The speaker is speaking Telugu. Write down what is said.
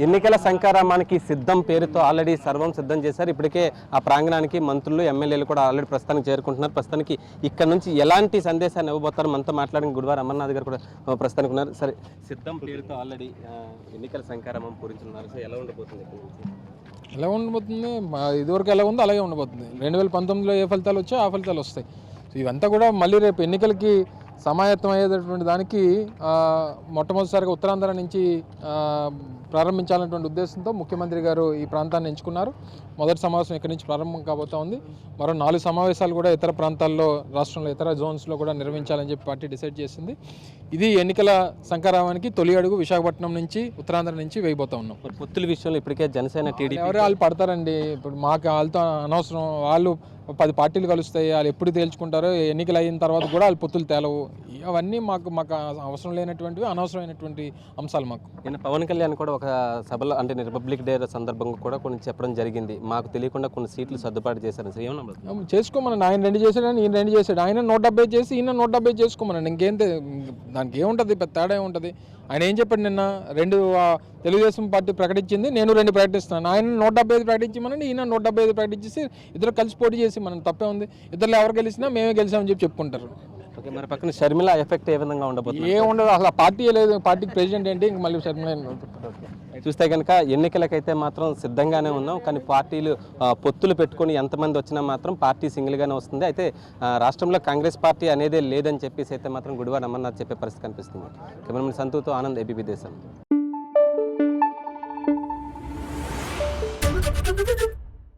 ఎన్నికల సంకారామానికి సిద్ధం పేరుతో ఆల్రెడీ సర్వం సిద్ధం చేశారు. ఇప్పటికే ఆ ప్రాంగణానికి మంత్రులు ఎమ్మెల్యేలు కూడా ఆల్రెడీ ప్రస్తుతానికి చేరుకుంటున్నారు. ప్రస్తుతానికి ఇక్కడ నుంచి ఎలాంటి సందేశాన్ని ఇవ్వబోతారు మనతో మాట్లాడిన గుడివారు అమర్నాథ్ గారు కూడా ప్రస్తుతానికి ఉన్నారు. సరే సిద్ధం పేరుతో ఆల్రెడీ ఎన్నికల సంకారామం పూరించున్నారు సో ఎలా ఉండబోతుంది ఎలా ఉండబోతుంది? ఇదివరకు ఎలా ఉందో అలాగే ఉండబోతుంది. రెండు వేల పంతొమ్మిదిలో ఏ ఫలితాలు వచ్చాయో ఆ ఫలితాలు వస్తాయి. ఇవంతా కూడా మళ్ళీ రేపు ఎన్నికలకి సమాయత్తం అయ్యేటటువంటి దానికి మొట్టమొదటిసారిగా ఉత్తరాంధ్ర నుంచి ప్రారంభించాలన్నటువంటి ప్రారంభించాలనేటువంటి ఉద్దేశంతో ముఖ్యమంత్రి గారు ఈ ప్రాంతాన్ని ఎంచుకున్నారు. మొదటి సమావేశం ఇక్కడి నుంచి ప్రారంభం కాబోతా ఉంది. మరో నాలుగు సమావేశాలు కూడా ఇతర ప్రాంతాల్లో రాష్ట్రంలో ఇతర జోన్స్లో కూడా నిర్వహించాలని చెప్పి పార్టీ డిసైడ్ చేసింది. ఇది ఎన్నికల సంకారామానికి తొలి అడుగు విశాఖపట్నం నుంచి ఉత్తరాంధ్ర నుంచి వేయబోతా ఉన్నాం. పొత్తుల విషయంలో ఇప్పటికే జనసేన టీడీపీ ఎవరు వాళ్ళు పడతారండి. ఇప్పుడు మాకు వాళ్ళతో అనవసరం. వాళ్ళు పది పార్టీలు కలుస్తాయి. వాళ్ళు ఎప్పుడు తేల్చుకుంటారో ఎన్నికలు అయిన తర్వాత కూడా వాళ్ళు పొత్తులు తేలవు. అవన్నీ మాకు మాకు అవసరం లేనటువంటివి అనవసరమైనటువంటి అంశాలు మాకు. నిన్న పవన్ కళ్యాణ్ కూడా ఒక సభలో అంటే రిపబ్లిక్ డే సందర్భంగా కూడా కొన్ని చెప్పడం జరిగింది. మాకు తెలియకుండా కొన్ని సీట్లు సర్దుబాటు చేశారు. సో ఏమన్నా చేసుకోమనండి. ఆయన రెండు చేశాడని ఈయన రెండు చేశాడు. ఆయన నూట డెబ్బై చేసి ఈయన నూట డెబ్బై చేసుకోమనండి. ఇంకేం దానికి ఏముంటుంది పెద్ద తేడా ఏముంటుంది? ఆయన ఏం చెప్పాడు నిన్న? రెండు తెలుగుదేశం పార్టీ ప్రకటించింది నేను రెండు ప్రకటిస్తున్నాను. ఆయన నూట డెబ్బై ఐదు ప్రకటించమనండి ఈయన నూట డెబ్బై ఐదు ప్రకటించేసి ఇద్దరు కలిసి పోటీ చేసి మనం తప్పే ఉంది. ఇద్దరు ఎవరు గెలిచినా మేమే గెలిచామని చెప్పి చెప్పుకుంటారు. ఓకే మరి పక్కన షర్మిల ఎఫెక్ట్ ఏ విధంగా ఉండబోతుంది? ఏ ఉండదు అసలు పార్టీ లేదు పార్టీకి ప్రెసిడెంట్ ఏంటి? ఇంక మళ్ళీ శర్మిల చూస్తే కనుక ఎన్నికలకైతే మాత్రం సిద్ధంగానే ఉన్నాం కానీ పార్టీలు పొత్తులు పెట్టుకొని ఎంతమంది వచ్చినా మాత్రం పార్టీ సింగిల్గానే వస్తుంది. అయితే రాష్ట్రంలో కాంగ్రెస్ పార్టీ అనేదే లేదని చెప్పేసి అయితే మాత్రం గుడివాడ అమర్నాథ్ చెప్పే పరిస్థితి కనిపిస్తుంది. Cameraman సంతూతో Anand ABP Desam Thank you.